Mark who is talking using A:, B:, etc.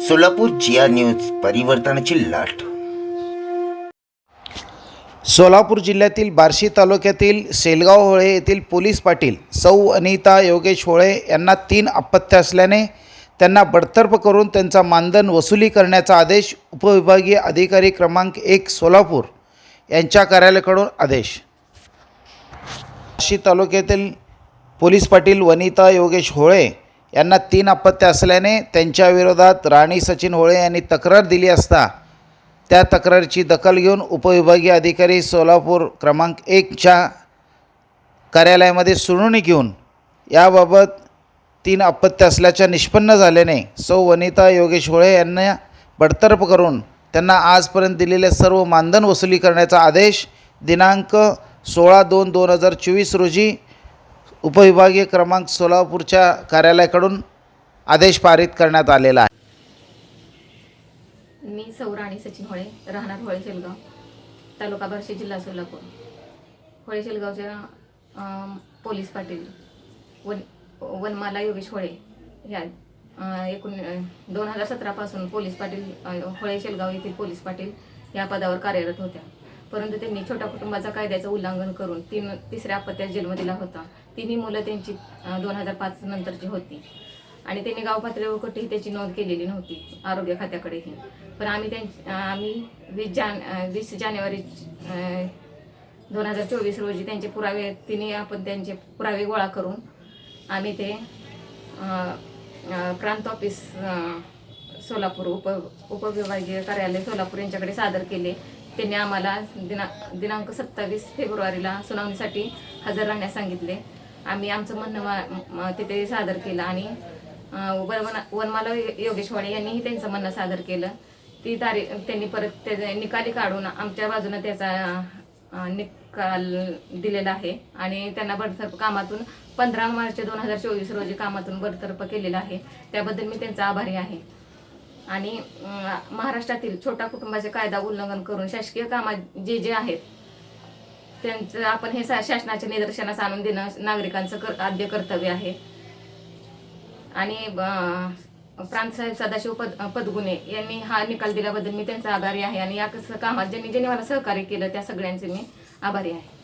A: सोलापूर जिया news परिवर्तनाची लाट.
B: सोलापूर जिल्ह्यातील बार्शी तालुक्यातील सेलगाव होळे येथील पोलीस पाटील सौ अनिता योगेश होळे यांना तीन अपत्य असल्याने त्यांना बडतर्फ करून त्यांचा मानधन वसुली करण्याचा आदेश उपविभागीय अधिकारी क्रमांक एक सोलापूर यांच्या कार्यालयाकडून आदेश. बार्शी तालुक्यातील पोलीस पाटील वनिता योगेश होळे यांना तीन अपत्य असल्याने त्यांच्या विरोधात राणी सचिन होळे यांनी तक्रार दिली असता त्या तक्रारीची दखल घेऊन उपविभागीय अधिकारी सोलापूर क्रमांक एकच्या कार्यालयामध्ये सुनावणी घेऊन याबाबत तीन अपत्य असल्याच्या निष्पन्न झाल्याने सौ वनिता योगेश होळे यांना बडतर्फ करून त्यांना आजपर्यंत दिलेले सर्व मानधन वसुली करण्याचा आदेश दिनांक सोळा दोन दोन हजार चोवीस रोजी उपविभागीय क्रमांक सोलापूरच्या कार्यालयाकडून आदेश पारित करण्यात आलेला आहे.
C: मी सौराणी सचिन होळे राहणार होळे शेलगाव तालुका बार्शी जिल्हा सोलापूर. होळे शेलगावच्या पोलीस पाटील वन वनमाला योगेश होळे ह्या एकूण दोन हजार सतरापासून पोलीस पाटील होळे शेलगाव येथील पोलीस पाटील या पदावर कार्यरत होत्या. परंतु त्यांनी छोट्या कुटुंबाचा कायद्याचं उल्लंघन करून तीन तिसऱ्या अपत्यात जन्म दिला होता. तिन्ही मुलं त्यांची दोन हजार पाच नंतरची होती. आणि त्यांनी गाव पातळीवर कुठेही त्याची नोंद केलेली नव्हती आरोग्य खात्याकडेही. पण आम्ही त्यां आम्ही वीस जान वीस जानेवारी दोन हजार चोवीस रोजी त्यांचे पुरावे तिन्ही आपण त्यांचे पुरावे गोळा करून आम्ही ते प्रांत ऑफिस सोलापूर उप उपविभागीय कार्यालय सोलापूर यांच्याकडे सादर केले. त्यांनी आम्हाला दिना दिनांक सत्तावीस फेब्रुवारीला सुनावणीसाठी हजर राहण्यास सांगितले. आम्ही आमचं म्हणणं तिथे सादर केलं आणि अं, वनमाला योगेशवाडे यांनीही त्यांचं म्हणणं सादर केलं. ती तारीख त्यांनी परत त्याचे निकाली काढून आमच्या बाजूनं त्याचा निकाल दिलेला आहे आणि त्यांना बडतर्फ कामातून पंधरा मार्च दोन हजार चोवीस रोजी कामातून बडतर्फ केलेलं आहे. त्याबद्दल मी त्यांचा आभारी आहे. आणि महाराष्ट्रातील छोटा कुटुंबाचे कायदा उल्लंघन करून शासकीय कामात जे जे आहेत त्यांचं आपण हे शासनाच्या निदर्शनास आणून देणं नागरिकांचं कर आद्य कर्तव्य आहे. आणि प्रांतसाहेब सदाशिव पद पदगुणे यांनी हा निकाल दिल्याबद्दल मी त्यांचा आभारी आहे. आणि या कसं कामात ज्यांनी ज्यांनी मला सहकार्य केलं त्या सगळ्यांचे मी आभारी आहे.